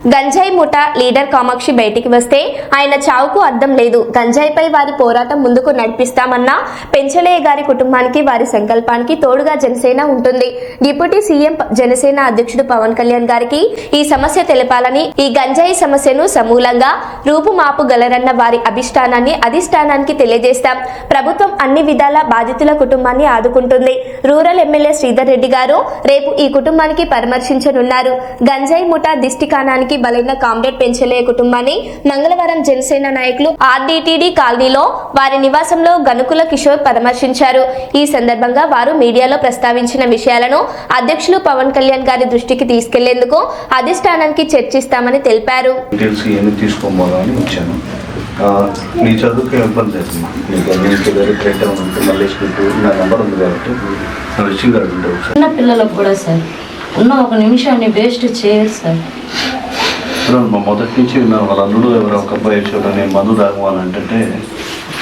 గంజాయి ముఠా లీడర్ కామాక్షి బయటికి వస్తే ఆయన చావుకు అర్థం లేదు. గంజాయిపై వారి పోరాటం ముందుకు నడిపిస్తామన్న పెంచలయ్య గారి కుటుంబానికి వారి సంకల్పానికి తోడుగా జనసేన ఉంటుంది. డిప్యూటీ సీఎం జనసేన అధ్యక్షుడు పవన్ కళ్యాణ్ గారికి ఈ సమస్య తెలపాలని ఈ గంజాయి సమస్యను సమూలంగా రూపుమాపు గలరన్న వారి అభిష్టానాన్ని అధిష్టానానికి తెలియజేస్తాం. ప్రభుత్వం అన్ని విధాల బాధితుల కుటుంబాన్ని ఆదుకుంటుంది. రూరల్ ఎమ్మెల్యే శ్రీధర్ రెడ్డి గారు రేపు ఈ కుటుంబానికి పరామర్శించనున్నారు. గంజాయి ముఠా దిష్టికానానికి బలైన కామ్రేడ్ పెంచలయ్య కుటుంబాన్ని మంగళవారం జనసేన నాయకులు ఆర్డీటీడీ కాలనీలో వారి నివాసంలో గనుకుల కిషోర్ పరామర్శించారు. ఈ సందర్భంగా వారు మీడియాలో ప్రస్తావించిన విషయాలను అధ్యక్షులు పవన్ కళ్యాణ్ గారి దృష్టికి తీసుకెళ్ళేందుకు అధిష్టానానికి చర్చిస్తామని తెలిపారు. నీ చదువుకి ఇబ్బంది లేదు. నీకు నీకు వేరే థ్రెట్ ఏమైనా ఉంటే మళ్ళీ స్కూల్ నా నెంబర్ ఉంది కాబట్టి నా విషయం సార్ చిన్న పిల్లలకు కూడా సార్ ఉన్న ఒక నిమిషాన్ని వేస్ట్ చేయరు సార్. ఇప్పుడు మా మొదటి నుంచి నా వాళ్ళ అల్లుడు ఎవరో ఒక అబ్బాయి నేను మందు తాగమని అంటే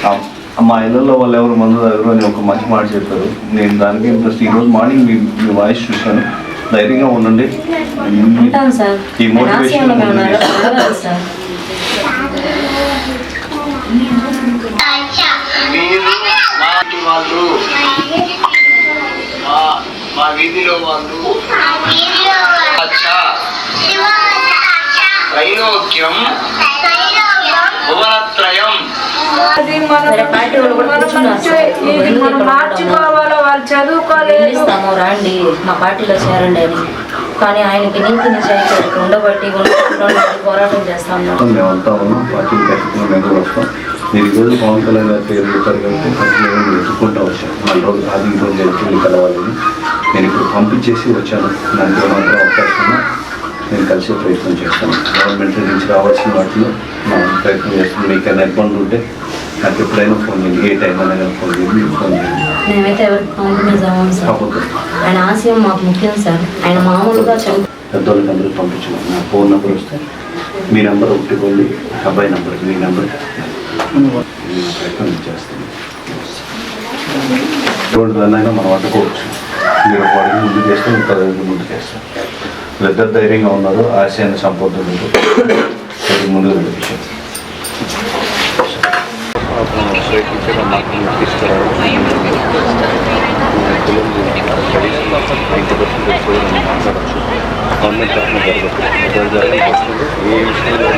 ఆ- మా ఇళ్ళల్లో వాళ్ళు ఎవరు మందు తాగరు అని ఒక మంచి మాట చెప్పారు. నేను దానికి ఇంట్రెస్ట్. ఈరోజు మార్నింగ్ మీ మీ వాయిస్ చూశాను. ధైర్యంగా ఉండండి. ఈ motivation ఆశయంలో మేము నడ- నడవాలి సార్. మీరు మాటి వాళ్ళు మా మా వీధిలో వాళ్ళు అచ్చా. త్రైలోక్యం. భువనత్రయం? మార్చుకోవాలో వాళ్ళు చదువుకోలేదు. రండి. మా పార్టీలో చేరండి. అని కానీ ఆయనకి నీతి నిజాయితీ ఉండబట్టి పోరాటం చేస్తాం మొత్తం మేమంతా ఉన్నాం. పార్టీ ఖచ్చితంగా మేము కూడా వస్తాం. మీరు ఈరోజు పవన్ కళ్యాణ్ గారి పేరు చెప్పారు కాబట్టి రోజులు అది ఈ రోజు వెళ్ళి కలవాలని నేను ఇప్పుడు పంపించేసి వచ్చాను. దానికి ఏమాత్రం అవకాశం ఉన్నా. నేను కలిసే ప్రయత్నం చేస్తాను. గవర్నమెంట్ నుంచి రావాల్సిన వాటిలో నా ప్రయత్నం చేస్తాను మీకు ఏమైనా ఇబ్బంది ఉంటే నాకు ఎప్పుడైనా ఫోన్ చేయండి. ఏ టైం అయినా ఫోన్ చేయండి మీకు ఫోన్ చేయండి. మేమైతే ఎవరికి సార్? ఆయన ఆశయం మాకు ముఖ్యం సార్. ఆయన మామూలుగా పెద్దోళ్ళకి అందరూ పంపించడం నా ఫోన్ నెంబర్ వస్తే మీ నెంబర్ ఒప్పుకోండి. అబ్బాయి నెంబర్ మీ నెంబర్. ప్రయత్నం చేస్తాను. ఎటువంటి దాన్నైనా మనం అడ్డుకోవచ్చు మీరు ఒక అడుగు ముందుకు వేస్తే ఇంకో అడుగు ముందుకు ధైర్యంగా ఉన్నారు ఆశయాన్ని సంపొద్దు ముందుకు విషయం గవర్నమెంట్ తరఫున జరగదు ఏ విషయంలో